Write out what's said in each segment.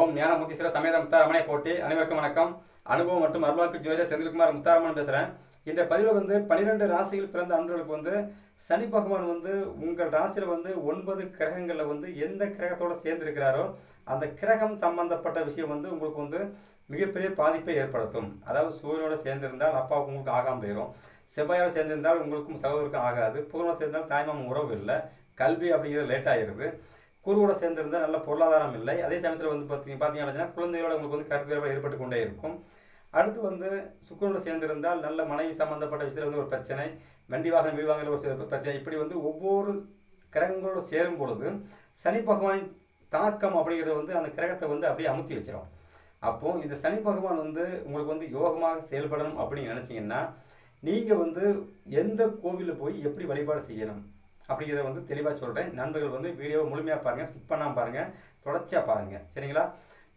ஓம் ஞானமுத்தீஸ்வர சமேத முத்தாரமனை போட்டி அனைவருக்கும் வணக்கம். அனுபவம் மற்றும் அருள்வாக்கு ஜோதிடர் செந்தில்குமார் முத்தாரமன் பேசுகிறேன் இந்த பதிவில் வந்து பன்னிரெண்டு ராசியில் பிறந்த அன்பர்களுக்கு வந்து சனி பகவான் வந்து உங்கள் ராசியில் வந்து ஒன்பது கிரகங்களில் வந்து எந்த கிரகத்தோட சேர்ந்திருக்கிறாரோ அந்த கிரகம் சம்பந்தப்பட்ட விஷயம் வந்து உங்களுக்கு வந்து மிகப்பெரிய பாதிப்பை ஏற்படுத்தும். அதாவது சூரியனோட சேர்ந்திருந்தால் அப்பாவுக்கு உங்களுக்கு ஆகாமல் போயிடும் செவ்வாயோட சேர்ந்திருந்தால் உங்களுக்கும் சகோதரருக்கும் ஆகாது. புதனோட சேர்ந்தால் தாய்மாமன் உறவு இல்லை. கல்வி அப்படிங்கிறது லேட் ஆகிருது குருவோட சேர்ந்திருந்தால் நல்ல பொருளாதாரம் இல்லை. அதே சமயத்தில் வந்து பார்த்தீங்க பார்த்தீங்க அப்படின்னா குழந்தையோட உங்களுக்கு வந்து கருத்து வேறுபாடு ஏற்பட்டு கொண்டே இருக்கும். அடுத்து வந்து சுக்கரோட சேர்ந்திருந்தால் நல்ல மனைவி சம்மந்தப்பட்ட விஷயத்தில் வந்து ஒரு பிரச்சனை வண்டி வாகனம் வீடு ஒரு சில பிரச்சனை. இப்படி வந்து ஒவ்வொரு கிரகங்களோட சேரும் பொழுது சனி பகவானின் தாக்கம் அப்படிங்கிறது வந்து அந்த கிரகத்தை வந்து அப்படியே அமுத்தி வச்சிடும் அப்போ இந்த சனி பகவான் வந்து உங்களுக்கு வந்து யோகமாக செயல்படணும் அப்படின்னு நினச்சிங்கன்னா நீங்கள் வந்து எந்த கோவிலில் போய் எப்படி வழிபாடு செய்யணும்? அப்படிங்கிறத வந்து தெளிவாக சொல்கிறேன் நண்பர்கள் வந்து வீடியோவை முழுமையாக பாருங்கள் ஸ்கிப் பண்ணாமல் பாருங்கள் தொடர்ச்சியாக பாருங்கள் சரிங்களா?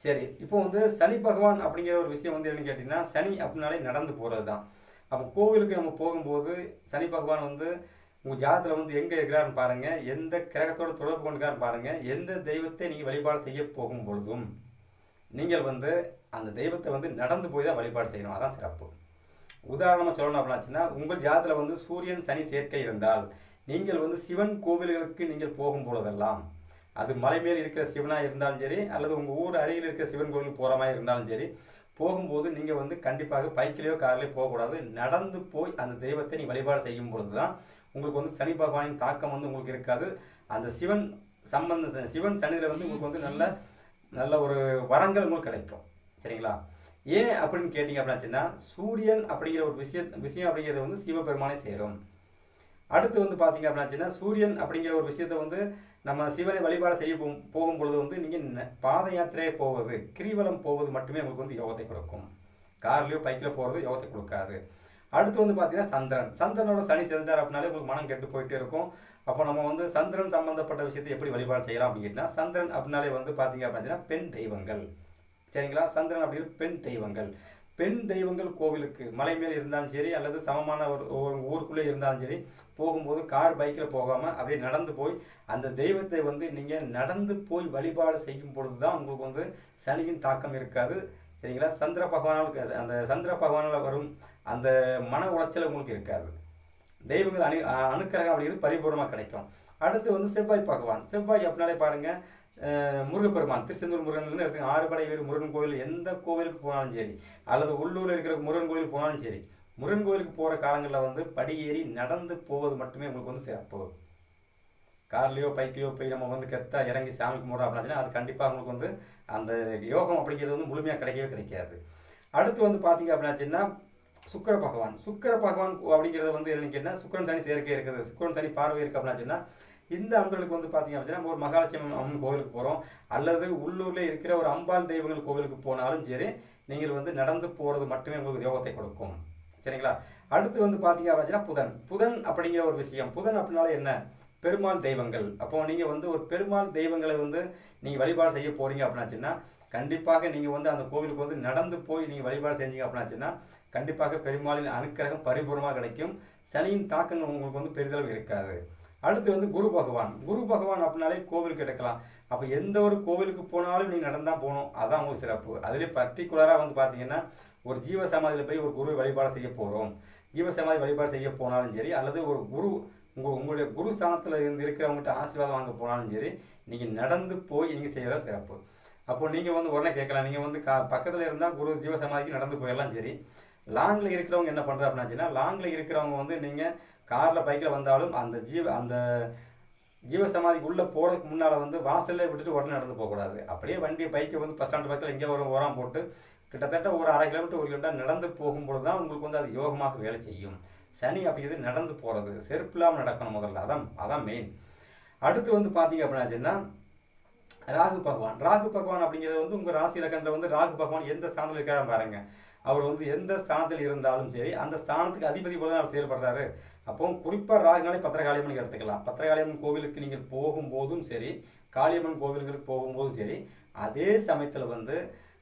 சரி இப்போ வந்து சனி பகவான் அப்படிங்கிற ஒரு விஷயம் வந்து என்னன்னு கேட்டிங்கன்னா சனி அப்படின்னாலே நடந்து போகிறது தான் அப்போ கோவிலுக்கு நம்ம போகும்போது சனி பகவான் வந்து உங்கள் ஜாதத்தில் வந்து எங்கே இருக்கிறாருன்னு பாருங்கள் எந்த கிரகத்தோட தொடர்பு கொண்டுக்காருன்னு பாருங்கள் எந்த தெய்வத்தை நீங்கள் வழிபாடு செய்ய போகும் பொழுதும் நீங்கள் வந்து அந்த தெய்வத்தை வந்து நடந்து போய் தான் வழிபாடு செய்யணும். அதான் சிறப்பு. உதாரணமாக சொல்லணும் அப்படின்னாச்சுன்னா உங்கள் ஜாதத்தில் வந்து சூரியன் சனி சேர்க்கை இருந்தால் நீங்கள் வந்து சிவன் கோவில்களுக்கு நீங்கள் போகும் பொழுதெல்லாம் அது மலை மேல் இருக்கிற சிவனாக இருந்தாலும் சரி அல்லது உங்கள் ஊர் அருகில் இருக்கிற சிவன் கோவிலுக்கு போகிற மாதிரி இருந்தாலும் சரி போகும்போது நீங்கள் வந்து கண்டிப்பாக பைக்கிலேயோ கார்லேயோ போகக்கூடாது. நடந்து போய் அந்த தெய்வத்தை நீ வழிபாடு செய்யும் பொழுது தான் உங்களுக்கு வந்து சனி பகவானின் தாக்கம் வந்து உங்களுக்கு இருக்காது. அந்த சிவன் சம்பந்த சிவன் சனியில் வந்து உங்களுக்கு வந்து நல்ல நல்ல ஒரு வரங்கள் உங்களுக்கு கிடைக்கும். சரிங்களா? ஏன் அப்படின்னு கேட்டிங்க அப்படின்னாச்சுன்னா சூரியன் அப்படிங்கிற ஒரு விஷய விஷயம் அப்படிங்கிறது வந்து சிவபெருமானை சேரும். அடுத்து வந்து பார்த்தீங்க அப்படின்னாச்சுன்னா சூரியன் அப்படிங்கிற ஒரு விஷயத்தை வந்து நம்ம சிவனை வழிபாடு செய்ய போ போகும் பொழுது வந்து நீங்கள் பாத யாத்திரையே போவது. கிரிவலம் போவது மட்டுமே உங்களுக்கு வந்து யோகத்தை கொடுக்கும். கார்லேயோ பைக்கில் போகிறது யோகத்தை கொடுக்காது. அடுத்து வந்து பார்த்தீங்கன்னா சந்திரன். சந்திரனோட சனி சேர்ந்தார் அப்படின்னாலே உங்களுக்கு மனம் கெட்டு போயிட்டே இருக்கும். அப்போ நம்ம வந்து சந்திரன் சம்மந்தப்பட்ட விஷயத்தை எப்படி வழிபாடு செய்யலாம் அப்படின்னா சந்திரன் அப்படின்னாலே வந்து பார்த்தீங்க அப்படின்னா பெண் தெய்வங்கள். சரிங்களா? சந்திரன் அப்படின்னு பெண் தெய்வங்கள். பெண் தெய்வங்கள் கோவிலுக்கு. மலை மேல் இருந்தாலும் சரி அல்லது சமமான ஒரு ஒரு ஊருக்குள்ளே இருந்தாலும் சரி போகும்போது கார் பைக்கில் போகாமல் அப்படியே நடந்து போய் அந்த தெய்வத்தை வந்து நீங்கள் நடந்து போய் வழிபாடு செய்யும் பொழுது தான் உங்களுக்கு வந்து சனியின் தாக்கம் இருக்காது. சரிங்களா? சந்திர பகவானால் அந்த சந்திர பகவானால் வரும் அந்த மன உளைச்சல் உங்களுக்கு இருக்காது. தெய்வங்கள் அணு அனுக்கிரகம் அப்படிங்கிறது பரிபூர்ணமாக கிடைக்கும். அடுத்து வந்து செவ்வாய் பகவான். செவ்வாய் அப்படின்னாலே பாருங்கள் முருகப்பெருமான் திருச்செந்தூர் முருகன் எடுத்துங்க ஆறுபடை வீடு முருகன் கோவில் எந்த கோவிலுக்கு போனாலும் சரி அல்லது உள்ளூரில் இருக்கிற முருகன் கோவிலுக்கு போனாலும் சரி முருகன் கோவிலுக்கு போகிற காலங்களில் வந்து படியேறி நடந்து போவது மட்டுமே உங்களுக்கு வந்து சிறப்பு. கார்லேயோ பைக்லேயோ போய் நம்ம வந்து கெத்தா இறங்கி சாமி கும்பிட்றோம் அப்படின்னா அது கண்டிப்பாக உங்களுக்கு வந்து அந்த யோகம் அப்படிங்கிறது வந்து முழுமையாக கிடைக்கவே கிடைக்காது. அடுத்து வந்து பார்த்தீங்க அப்படின்னாச்சுன்னா சுக்கர பகவான். சுக்கர பகவான் அப்படிங்கிறது வந்து என்னன்னு கேட்டால் சுக்கரன் சனி சேர்க்கை இருக்குது. சுக்கரன் சனி பார்வை இருக்குது அப்படின்னாச்சுன்னா இந்த அம்பர்களுக்கு வந்து பார்த்தீங்க அப்படின்னா ஒரு மகாலட்சுமி அம்மன் கோவிலுக்கு போகிறோம் அல்லது உள்ளூரில் இருக்கிற ஒரு அம்பாள் தெய்வங்கள் கோவிலுக்கு போனாலும் சரி நீங்கள் வந்து நடந்து போகிறது மட்டுமே உங்களுக்கு யோகத்தை கொடுக்கும். சரிங்களா? அடுத்து வந்து பார்த்தீங்க அப்படின்னா புதன். புதன் அப்படிங்கிற ஒரு விஷயம். புதன் அப்படின்னால என்ன? பெருமாள் தெய்வங்கள். அப்போ நீங்கள் வந்து ஒரு பெருமாள் தெய்வங்களை வந்து நீங்கள் வழிபாடு செய்ய போகிறீங்க அப்படின்னாச்சுன்னா கண்டிப்பாக நீங்கள் வந்து அந்த கோவிலுக்கு வந்து நடந்து போய் நீங்கள் வழிபாடு செஞ்சீங்க அப்படின்னாச்சுன்னா கண்டிப்பாக பெருமாளின் அனுக்கிரகம் பரிபூர்ணமாக கிடைக்கும். சனியின் தாக்கங்கள் உங்களுக்கு வந்து பெரிதளவு இருக்காது. அடுத்து வந்து குரு பகவான். குரு பகவான் அப்படின்னாலே கோவில் கிடைக்கலாம் அப்போ எந்த ஒரு கோவிலுக்கு போனாலும் நீங்கள் நடந்தால் போகணும். அதான் உங்களுக்கு சிறப்பு. அதிலே பர்டிகுலராக வந்து பார்த்தீங்கன்னா ஒரு ஜீவ சமாதியில் போய் ஒரு குரு வழிபாடு செய்ய போகிறோம் ஜீவ சமாதி வழிபாடு செய்ய போனாலும் சரி அல்லது ஒரு குரு உங்கள் உங்களுடைய குரு ஸ்தானத்தில் இருந்து இருக்கிறவங்ககிட்ட ஆசீர்வாதம் வாங்க போனாலும் சரி நீங்கள் நடந்து போய் நீங்கள் செய்யறதா சிறப்பு. அப்போ நீங்கள் வந்து உடனே கேட்கலாம். நீங்கள் வந்து கா பக்கத்தில் இருந்தால் குரு ஜீவ சமாதிக்கு நடந்து போயிடலாம் சரி. லாங்கில் இருக்கிறவங்க என்ன பண்ணுறது அப்படின்னாச்சுன்னா லாங்கில் இருக்கிறவங்க வந்து நீங்கள் காரில் பைக்கில் வந்தாலும் அந்த ஜீவ அந்த ஜீவசமாதிக்கு உள்ளே போகிறதுக்கு முன்னால் வந்து வாசலில் விட்டுட்டு உடனே நடந்து போகக்கூடாது அப்படியே வண்டி பைக்கை வந்து பஸ் ஸ்டாண்டு பக்கத்தில் எங்கேயோ ஒரு ஓரம் போட்டு கிட்டத்தட்ட ஒரு அரை கிலோமீட்டர் ஒரு கிலோமீட்டர் நடந்து போகும்பொழுது தான் உங்களுக்கு வந்து அது யோகமாக வேலை செய்யும். சனி அப்படிங்கிறது நடந்து போகிறது செருப்பு இல்லாமல் நடக்கணும் முதல்ல. அதான் அதான் மெயின் அடுத்து வந்து பார்த்தீங்க அப்படின்னாச்சுன்னா ராகு பகவான். ராகு பகவான் அப்படிங்கிறது வந்து உங்கள் ராசி இலக்கணத்தில் வந்து ராகு பகவான் எந்த ஸ்தானத்தில் இருக்காரு பாருங்க. அவர் வந்து எந்த ஸ்தானத்தில் இருந்தாலும் சரி அந்த ஸ்தானத்துக்கு அதிபதி போல அவர் செயல்படுறாரு. அப்போ குறிப்பாக ராகுனாலே பத்திரகாளியம்மன் எடுத்துக்கலாம். பத்திரகாளியம்மன் கோவிலுக்கு நீங்கள் போகும்போதும் சரி காளியம்மன் கோவிலுக்கு போகும்போதும் சரி அதே சமயத்தில் வந்து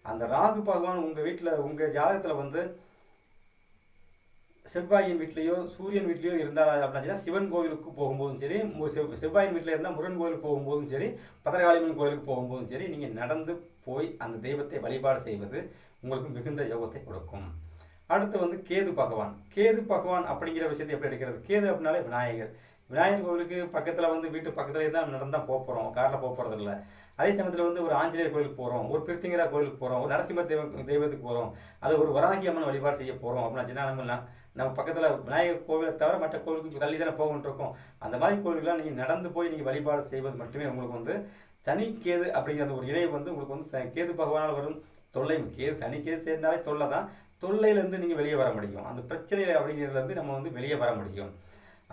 அந்த ராகு பகவான் உங்கள் வீட்டில் உங்கள் ஜாதகத்தில் வந்து செவ்வாயின் வீட்லேயோ சூரியன் வீட்லேயோ இருந்தால் அப்படின்னா சிவன் கோவிலுக்கு போகும்போதும் சரி மு- செவ் செவ்வாயின் வீட்டில் இருந்தால் முருகன் கோவிலுக்கு போகும்போதும் சரி பத்திரகாளியம்மன் கோவிலுக்கு போகும்போதும் சரி நீங்கள் நடந்து போய் அந்த தெய்வத்தை வழிபாடு செய்வது உங்களுக்கு மிகுந்த யோகத்தை கொடுக்கும். அடுத்து வந்து கேது பகவான். கேது பகவான் அப்படிங்கிற விஷயத்தை எப்படி எடுக்கிறது? கேது அப்படின்னாலே விநாயகர். விநாயகர் கோவிலுக்கு பக்கத்தில் வந்து வீட்டு பக்கத்துலேயே தான் நடந்தால் போக போகிறோம் காரில் போக போகிறது இல்லை. அதே சமயத்தில் வந்து ஒரு ஆஞ்சநேயர் கோயிலுக்கு போகிறோம் ஒரு பிரித்திங்கரா கோயிலுக்கு போகிறோம் ஒரு நரசிம்ம தெய்வ தெய்வத்துக்கு போகிறோம் அது ஒரு வராகி அம்மன் வழிபாடு செய்ய போகிறோம் அப்படின்னா நம்ம நம்ம பக்கத்தில் விநாயகர் கோவிலை தவிர மற்ற கோவிலுக்கு தள்ளி தானே போகணும் இருக்கோம். அந்த மாதிரி கோவிலுக்குலாம் நீங்கள் நடந்து போய் நீங்கள் வழிபாடு செய்வது மட்டுமே உங்களுக்கு வந்து சனி கேது அப்படிங்கிற ஒரு இணைவு வந்து உங்களுக்கு வந்து ச- கேது பகவானால் வரும் தொல்லை. கேது சனி கேது சேர்ந்தாலே தொல்லை தான் தொல்லையிலேருந்து நீங்கள் வெளியே வர முடியும். அந்த பிரச்சனை அப்படிங்கிறதுலேருந்து நம்ம வந்து வெளியே வர முடியும்.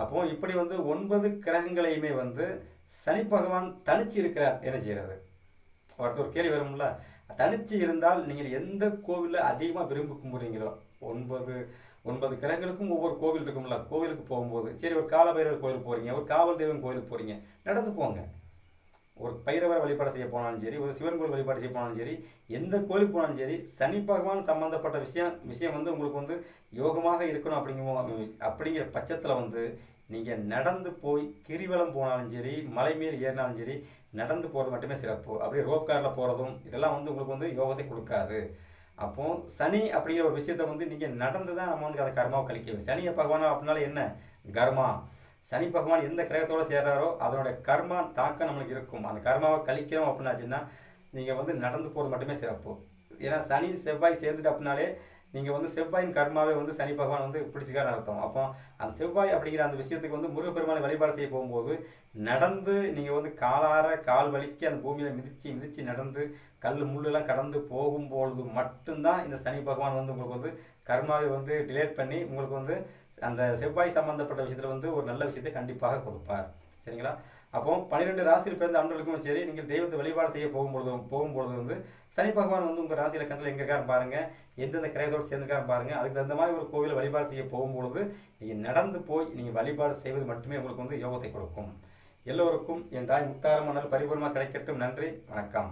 அப்போ இப்படி வந்து ஒன்பது கிரகங்களையுமே வந்து சனி பகவான் தனிச்சு இருக்கிறார். என்ன செய்கிறது ஒருத்தர் ஒரு கேள்வி வரும்ல. தனிச்சு இருந்தால் நீங்கள் எந்த கோவிலில் அதிகமாக விரும்பி கும்பிட்றீங்களோ? ஒன்பது ஒன்பது கிரகங்களுக்கும் ஒவ்வொரு கோவில் இருக்கும்ல. கோவிலுக்கு போகும்போது சரி ஒரு காலபைரவர் கோயிலுக்கு போகிறீங்க ஒரு காவல் தெய்வம் கோயிலுக்கு போகிறீங்க நடந்து போங்க. ஒரு பைரவர் வழிபாடு செய்ய போனாலும் சரி ஒரு சிவன் கோயில் வழிபாடு செய்ய போனாலும் சரி எந்த கோயிலுக்கு போனாலும் சரி சனி பகவான் சம்பந்தப்பட்ட விஷயம் விஷயம் வந்து உங்களுக்கு வந்து யோகமாக இருக்கணும் அப்படிங்கிற அப்படிங்கிற பட்சத்தில் வந்து நீங்கள் நடந்து போய் கிரிவலம் போனாலும் சரி மலை மேல் ஏறினாலும் சரி நடந்து போகிறது மட்டுமே சிறப்பு. அப்படியே ரோப் காரில் போகிறதும் இதெல்லாம் வந்து உங்களுக்கு வந்து யோகத்தை கொடுக்காது. அப்போ சனி அப்படிங்கிற ஒரு விஷயத்த வந்து நீங்கள் நடந்து தான் நம்ம வந்து அதை கர்மாவை கழிக்க சனியை பகவான் அப்படின்னால என்ன? கர்மா. சனி பகவான் எந்த கிரகத்தோட சேர்றாரோ அதனுடைய கர்மா தாக்கம் நம்மளுக்கு இருக்கும். அந்த கர்மாவை கழிக்கிறோம் அப்படின்னாச்சுன்னா நீங்கள் வந்து நடந்து போகிறது மட்டுமே சிறப்பு. ஏன்னா சனி செவ்வாய் சேர்ந்துட்டு அப்படின்னாலே நீங்கள் வந்து செவ்வாயின் கர்மாவே வந்து சனி பகவான் வந்து பிடிச்சிக்கார அர்த்தம் அப்போ அந்த செவ்வாய் அப்படிங்கிற அந்த விஷயத்துக்கு வந்து முருகப்பெருமானை வழிபாடு செய்ய போகும்போது நடந்து நீங்கள் வந்து காலார கால் வலிக்கு அந்த பூமியில் மிதித்து மிதித்து நடந்து கல் முள்ளெல்லாம் கடந்து போகும்பொழுது மட்டும்தான் இந்த சனி பகவான் வந்து உங்களுக்கு வந்து கர்மாவை வந்து டிலேட் பண்ணி உங்களுக்கு வந்து அந்த செவ்வாய் சம்பந்தப்பட்ட விஷயத்தில் வந்து ஒரு நல்ல விஷயத்தை கண்டிப்பாக கொடுப்பார். சரிங்களா? அப்போ பன்னிரெண்டு ராசியில் பிறந்த அன்பர்களுக்கும் சரி நீங்கள் தெய்வத்தை வழிபாடு செய்ய போகும்பொழுது போகும்பொழுது வந்து சனி பகவான் வந்து உங்கள் ராசியில் கண்டில் எங்கே இருக்காரு பாருங்கள் எந்தெந்த கிரகத்தோடு சேர்ந்துருக்காரு பாருங்கள் அதுக்கு தகுந்த மாதிரி ஒரு கோவிலை வழிபாடு செய்ய போகும்பொழுது நீங்கள் நடந்து போய் நீங்கள் வழிபாடு செய்வது மட்டுமே உங்களுக்கு வந்து யோகத்தை கொடுக்கும். எல்லோருக்கும் என் தாய் முத்தாரமணல் பரிபூர்ணமாக கிடைக்கட்டும். நன்றி. வணக்கம்.